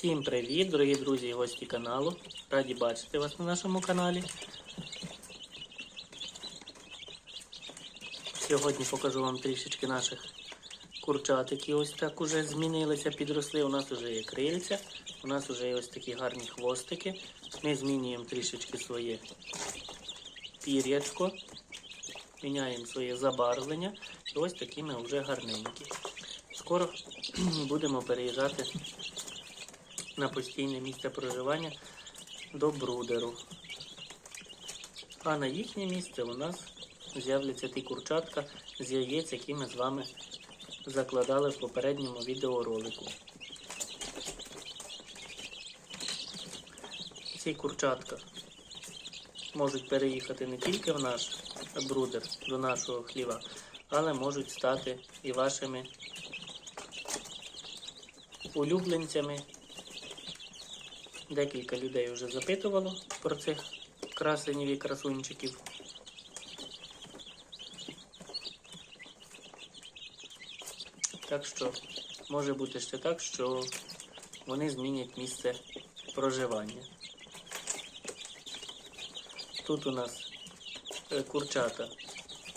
Всім привіт, дорогі друзі і гості каналу. Раді бачити вас на нашому каналі. Сьогодні покажу вам трішечки наших курчат, які ось так уже змінилися, підросли. У нас вже є крильця, у нас вже є ось такі гарні хвостики. Ми змінюємо трішечки своє пір'ячко, міняємо своє забарвлення. І ось такі ми вже гарненькі. Скоро будемо переїжджати на постійне місце проживання до брудеру. А на їхнє місце у нас з'являться ті курчатка з яєць, які ми з вами закладали в попередньому відеоролику. Ці курчатка можуть переїхати не тільки в наш брудер до нашого хліва, але можуть стати і вашими улюбленцями Декілька людей вже запитувало про цих красенів і красунчиків. Так що може бути ще так, що вони змінять місце проживання. Тут у нас е, курчата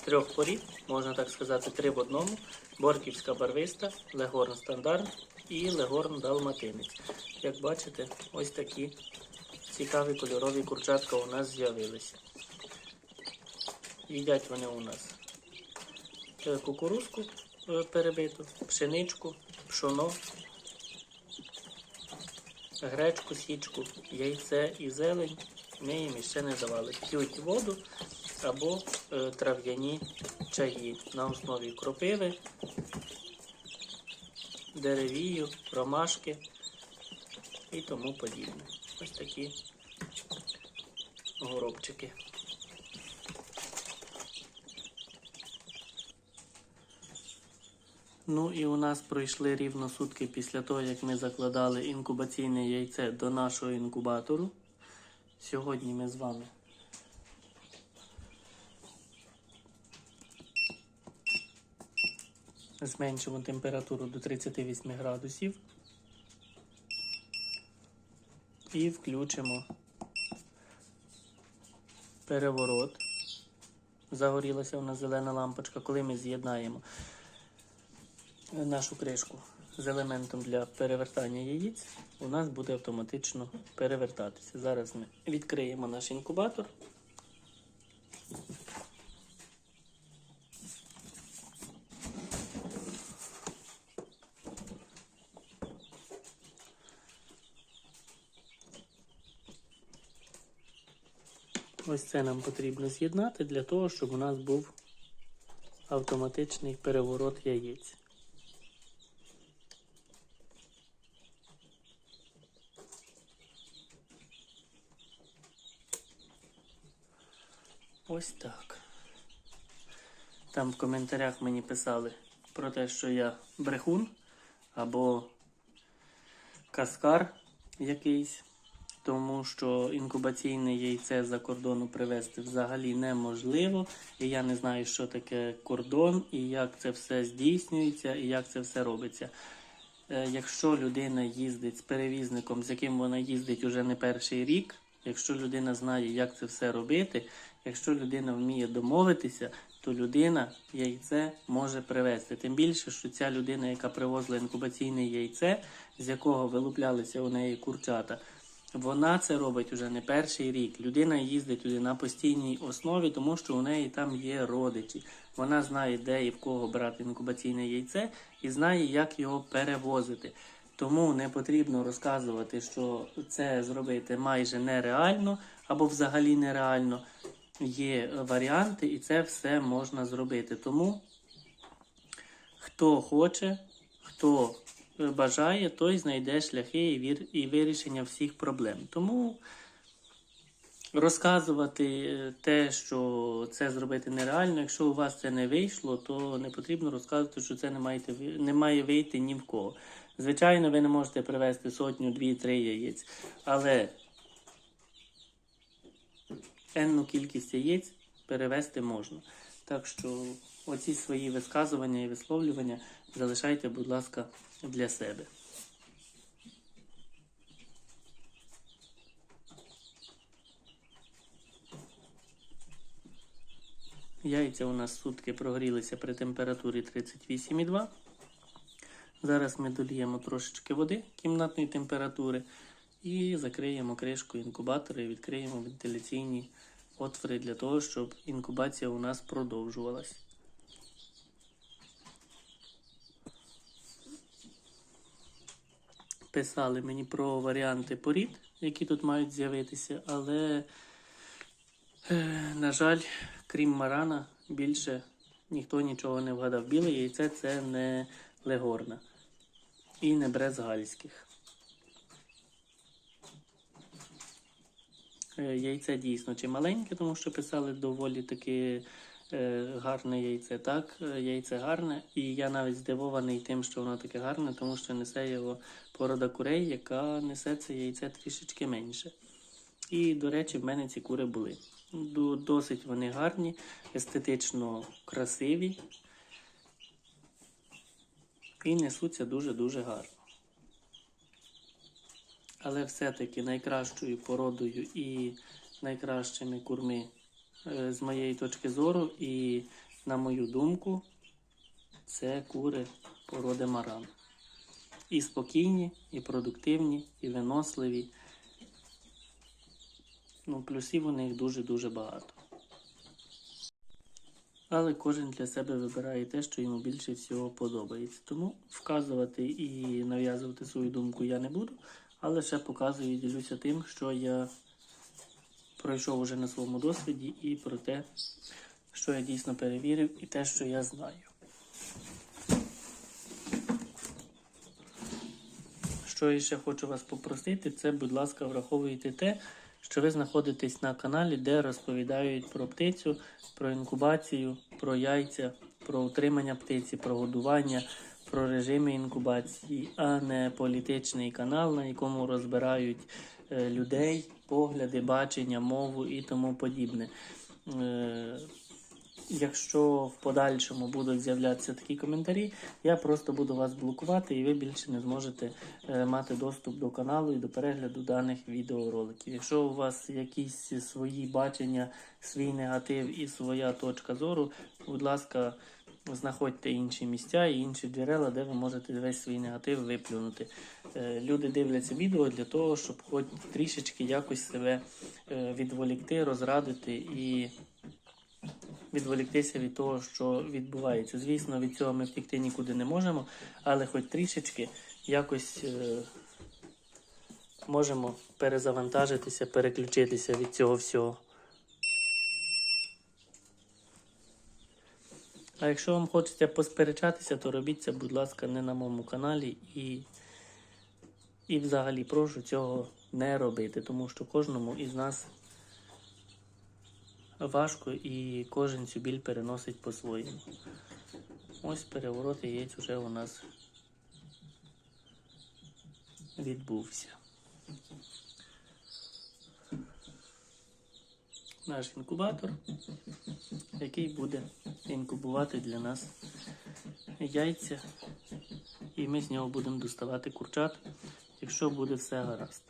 трьох порід, можна так сказати, три в одному. Борківська барвиста, легорн стандарт і легорн далматинець. Як бачите, ось такі цікаві кольорові курчатка у нас з'явилися. Їдять вони у нас е, кукурузку е, перебиту, пшеничку, пшоно, гречку, січку, яйце і зелень. Ми їм ще не давали. П'ють воду або е, трав'яні чаї на основі кропиви, деревію, ромашки і тому подібне. Ось такі горобчики. Ну і у нас пройшли рівно сутки після того, як ми закладали інкубаційне яйце до нашого інкубатору. Сьогодні ми з вами зменшимо температуру до 38 градусів і включимо переворот. Загорілася у нас зелена лампочка, коли ми з'єднаємо нашу кришку з елементом для перевертання яєць, у нас буде автоматично перевертатися. Зараз ми відкриємо наш інкубатор. Ось це нам потрібно з'єднати для того, щоб у нас був автоматичний переворот яєць. Ось так. Там в коментарях мені писали про те, що я брехун або каскар якийсь, тому що інкубаційне яйце за кордону привезти взагалі неможливо. І я не знаю, що таке кордон, і як це все здійснюється, і як це все робиться. Е, Якщо людина їздить з перевізником, з яким вона їздить уже не перший рік, якщо людина знає, як це все робити, якщо людина вміє домовитися, то людина яйце може привезти. Тим більше, що ця людина, яка привозила інкубаційне яйце, з якого вилуплялися у неї курчата, вона це робить уже не перший рік. Людина їздить туди на постійній основі, тому що у неї там є родичі. Вона знає, де і в кого брати інкубаційне яйце, і знає, як його перевозити. Тому не потрібно розказувати, що це зробити майже нереально або взагалі нереально. Є варіанти, і це все можна зробити. Тому хто хоче, хто бажає, той знайде шляхи і, вір... і вирішення всіх проблем. Тому розказувати те, що це зробити нереально, якщо у вас це не вийшло, то не потрібно розказувати, що це не, маєте... не має вийти ні в кого. Звичайно, ви не можете привезти сотню, дві, три яєць, але енну кількість яєць перевести можна. Так що оці свої висказування і висловлювання залишайте, будь ласка, для себе. Яйця у нас сутки прогрілися при температурі 38,2. Зараз ми дольємо трошечки води кімнатної температури і закриємо кришку інкубатора і відкриємо вентиляційні отвори для того, щоб інкубація у нас продовжувалась. Писали мені про варіанти порід, які тут мають з'явитися, але, е, на жаль, крім марана, більше ніхто нічого не вгадав. Біле яйце це не легорна і не брез гальських. Е, Яйце дійсно чи маленьке, тому що писали доволі таки гарне яйце. Так, е, яйце гарне, і я навіть здивований тим, що воно таке гарне, тому що несе його порода курей, яка несе це яйце трішечки менше. І, до речі, в мене ці кури були. Досить вони гарні, естетично красиві і несуться дуже-дуже гарно. Але все-таки найкращою породою і найкращими курми е, з моєї точки зору, і на мою думку, це кури породи маран. І спокійні, і продуктивні, і виносливі. Ну, плюсів у них дуже-дуже багато. Але кожен для себе вибирає те, що йому більше всього подобається. Тому вказувати і нав'язувати свою думку я не буду, але ще показую і ділюся тим, що я пройшов уже на своєму досвіді, і про те, що я дійсно перевірив, і те, що я знаю. Що я ще хочу вас попросити, це, будь ласка, враховуйте те, що ви знаходитесь на каналі, де розповідають про птицю, про інкубацію, про яйця, про утримання птиці, про годування, про режими інкубації, а не політичний канал, на якому розбирають е, людей, погляди, бачення, мову і тому подібне. Е, Якщо в подальшому будуть з'являтися такі коментарі, я просто буду вас блокувати, і ви більше не зможете е, мати доступ до каналу і до перегляду даних відеороликів. Якщо у вас якісь свої бачення, свій негатив і своя точка зору, будь ласка, знаходьте інші місця і інші джерела, де ви можете весь свій негатив виплюнути. Е, Люди дивляться відео для того, щоб хоч трішечки якось себе е, відволікти, розрадити і відволіктися від того, що відбувається. Звісно, від цього ми втікти нікуди не можемо, але хоч трішечки якось е, можемо перезавантажитися, переключитися від цього всього. А якщо вам хочеться посперечатися, то робіть це, будь ласка, не на моєму каналі і, і взагалі прошу цього не робити, тому що кожному із нас важко і кожен цю біль переносить по-своєму. Ось переворот яєць уже у нас відбувся. Наш інкубатор, який буде інкубувати для нас яйця, і ми з нього будемо доставати курчат, якщо буде все гаразд.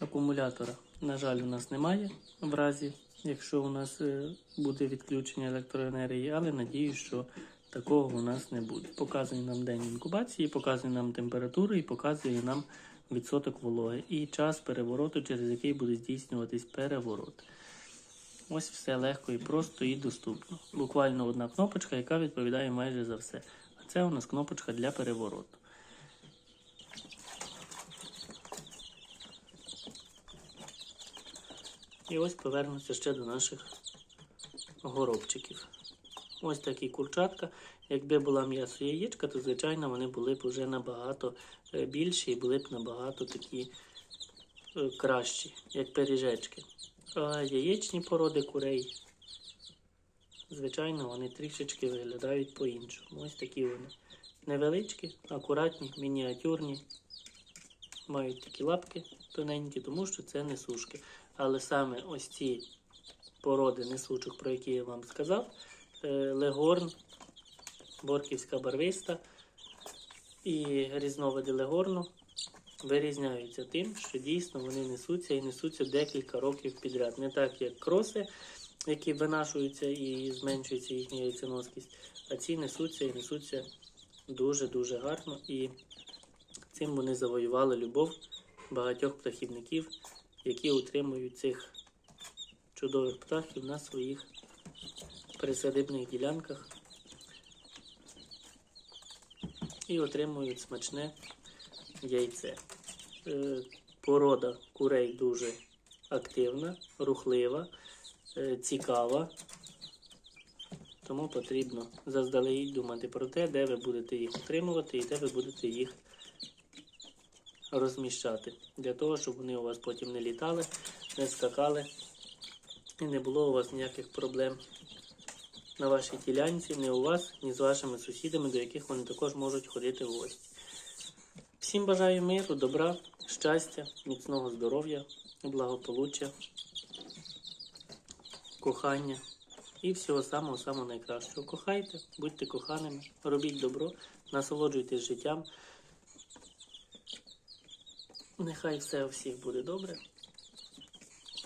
Акумулятора, на жаль, у нас немає в разі, якщо у нас е, буде відключення електроенергії, але надіюсь, що такого у нас не буде. Показує нам день інкубації, показує нам температуру і показує нам відсоток вологи і час перевороту, через який буде здійснюватись переворот. Ось все легко і просто і доступно. Буквально одна кнопочка, яка відповідає майже за все. А це у нас кнопочка для перевороту. І ось повернемося ще до наших горобчиків. Ось такі курчатка. Якби була м'ясо яєчка, то звичайно вони були б вже набагато е, більші і були б набагато такі е, кращі, як пиріжечки. А яєчні породи курей, звичайно, вони трішечки виглядають по-іншому. Ось такі вони невеличкі, акуратні, мініатюрні. Мають такі лапки тоненькі, тому що це несушки. Але саме ось ці породи несучок, про які я вам сказав, легорн, борківська барвиста і різновиди легорну, вирізняються тим, що дійсно вони несуться і несуться декілька років підряд. Не так, як кроси, які винашуються і зменшується їхня яйценоскість, а ці несуться і несуться дуже-дуже гарно. І цим вони завоювали любов багатьох птахівників, які утримують цих чудових птахів на своїх присадибних ділянках і отримують смачне яйце. Е, Порода курей дуже активна, рухлива, е, цікава. Тому потрібно заздалегідь думати про те, де ви будете їх утримувати і де ви будете їх розміщати. Для того, щоб вони у вас потім не літали, не скакали і не було у вас ніяких проблем на вашій ділянці, ні у вас, ні з вашими сусідами, до яких вони також можуть ходити в гості. Всім бажаю миру, добра, щастя, міцного здоров'я, благополуччя, кохання і всього самого самого найкращого. Кохайте, будьте коханими, робіть добро, насолоджуйтесь життям. Нехай все у всіх буде добре.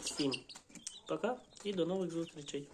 Всім пока і до нових зустрічей.